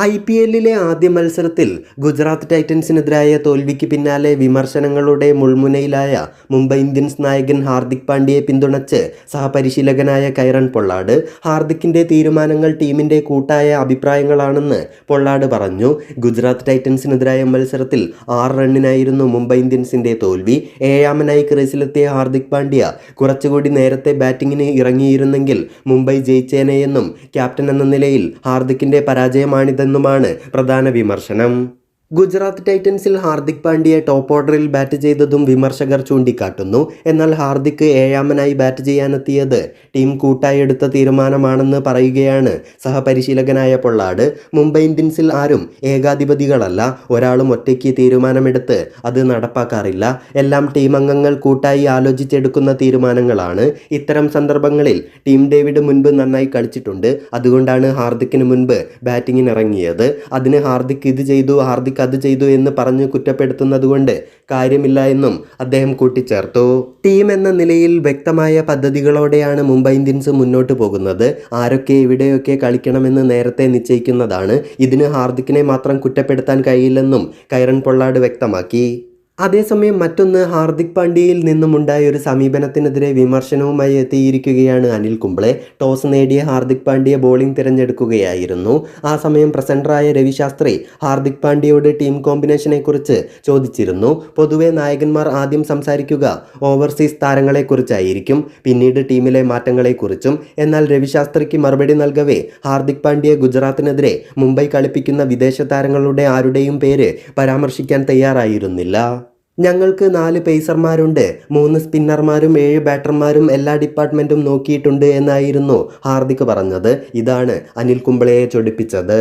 I P എല്ലിലെ ആദ്യ മത്സരത്തിൽ ഗുജറാത്ത് ടൈറ്റൻസിനെതിരായ തോൽവിക്ക് പിന്നാലെ വിമർശനങ്ങളുടെ മുൾമുനയിലായ മുംബൈ ഇന്ത്യൻസ് നായകൻ ഹാർദിക് പാണ്ഡ്യയെ പിന്തുണച്ച് സഹപരിശീലകനായ കൈറൺ പൊള്ളാട് ഹാർദിക്കിന്റെ തീരുമാനങ്ങൾ ടീമിന്റെ കൂട്ടായ അഭിപ്രായങ്ങളാണെന്ന് പൊള്ളാട് പറഞ്ഞു. ഗുജറാത്ത് ടൈറ്റൻസിനെതിരായ മത്സരത്തിൽ ആറ് റണ്ണിനായിരുന്നു മുംബൈ ഇന്ത്യൻസിന്റെ തോൽവി. ഏഴാമനായി ക്രീസിലെത്തിയ ഹാർദിക് പാണ്ഡ്യ കുറച്ചുകൂടി നേരത്തെ ബാറ്റിങ്ങിന് ഇറങ്ങിയിരുന്നെങ്കിൽ മുംബൈ ജയിച്ചേനെയെന്നും ക്യാപ്റ്റൻ എന്ന നിലയിൽ ഹാർദിക്കിന്റെ പരാജയമാണിതെന്നുമാണ് പ്രധാന വിമർശനം. ഗുജറാത്ത് ടൈറ്റൻസിൽ ഹാർദിക് പാണ്ഡ്യയെ ടോപ്പ് ഓർഡറിൽ ബാറ്റ് ചെയ്തതും വിമർശകർ ചൂണ്ടിക്കാട്ടുന്നു. എന്നാൽ ഹാർദിക് ഏഴാമനായി ബാറ്റ് ചെയ്യാനെത്തിയത് ടീം കൂട്ടായി എടുത്ത തീരുമാനമാണെന്ന് പറയുകയാണ് സഹപരിശീലകനായ പൊള്ളാട്. മുംബൈ ഇന്ത്യൻസിൽ ആരും ഏകാധിപതികളല്ല. ഒരാളും ഒറ്റയ്ക്ക് തീരുമാനമെടുത്ത് അത് നടപ്പാക്കാറില്ല. എല്ലാം ടീം അംഗങ്ങൾ കൂട്ടായി ആലോചിച്ചെടുക്കുന്ന തീരുമാനങ്ങളാണ്. ഇത്തരം സന്ദർഭങ്ങളിൽ ടീം ഡേവിഡ് മുൻപ് നന്നായി കളിച്ചിട്ടുണ്ട്. അതുകൊണ്ടാണ് ഹാർദിക്കിന് മുൻപ് ബാറ്റിങ്ങിനിറങ്ങിയത്. അതിന് ഹാർദിക് ഇത് ചെയ്തു. ഹാർദിക് അത് ചെയ്തു എന്ന് പറഞ്ഞ് കുറ്റപ്പെടുത്തുന്നത് കൊണ്ട് കാര്യമില്ല എന്നും അദ്ദേഹം കൂട്ടിച്ചേർത്തു. ടീം എന്ന നിലയിൽ വ്യക്തമായ പദ്ധതികളോടെയാണ് മുംബൈ ഇന്ത്യൻസ് മുന്നോട്ട് പോകുന്നത്. ആരൊക്കെ എവിടെയൊക്കെ കളിക്കണമെന്ന് നേരത്തെ നിശ്ചയിക്കുന്നതാണ്. ഇതിന് ഹാർദിക്കിനെ മാത്രം കുറ്റപ്പെടുത്താൻ കഴിയില്ലെന്നും കൈരൺ പൊള്ളാട് വ്യക്തമാക്കി. അതേസമയം മറ്റൊന്ന് ഹാർദിക് പാണ്ഡ്യയിൽ നിന്നുമുണ്ടായ ഒരു സമീപനത്തിനെതിരെ വിമർശനവുമായി എത്തിയിരിക്കുകയാണ് അനിൽ കുംബ്ലെ ടോസ് നേടിയ ഹാർദിക് പാണ്ഡ്യ ബോളിംഗ് തിരഞ്ഞെടുക്കുകയായിരുന്നു. ആ സമയം പ്രസൻഡറായ രവിശാസ്ത്രി ഹാർദിക് പാണ്ഡ്യയോട് ടീം കോമ്പിനേഷനെക്കുറിച്ച് ചോദിച്ചിരുന്നു. പൊതുവെ നായകന്മാർ ആദ്യം സംസാരിക്കുക ഓവർസീസ് താരങ്ങളെക്കുറിച്ചായിരിക്കും പിന്നീട് ടീമിലെ മാറ്റങ്ങളെക്കുറിച്ചും. എന്നാൽ രവിശാസ്ത്രിക്ക് മറുപടി നൽകവേ ഹാർദിക് പാണ്ഡ്യ ഗുജറാത്തിനെതിരെ മുംബൈ കളിപ്പിക്കുന്ന വിദേശ താരങ്ങളുടെ ആരുടെയും പേര് പരാമർശിക്കാൻ തയ്യാറായിരുന്നില്ല. ഞങ്ങൾക്ക് നാല് പേസർമാരുണ്ട് മൂന്ന് സ്പിന്നർമാരും ഏഴ് ബാറ്റർമാരും എല്ലാ ഡിപ്പാർട്ട്മെന്റും നോക്കിയിട്ടുണ്ട് എന്നായിരുന്നു ഹാർദിക് പറഞ്ഞത്. ഇതാണ് അനിൽ കുംബ്ലയെ ചൊടിപ്പിച്ചത്.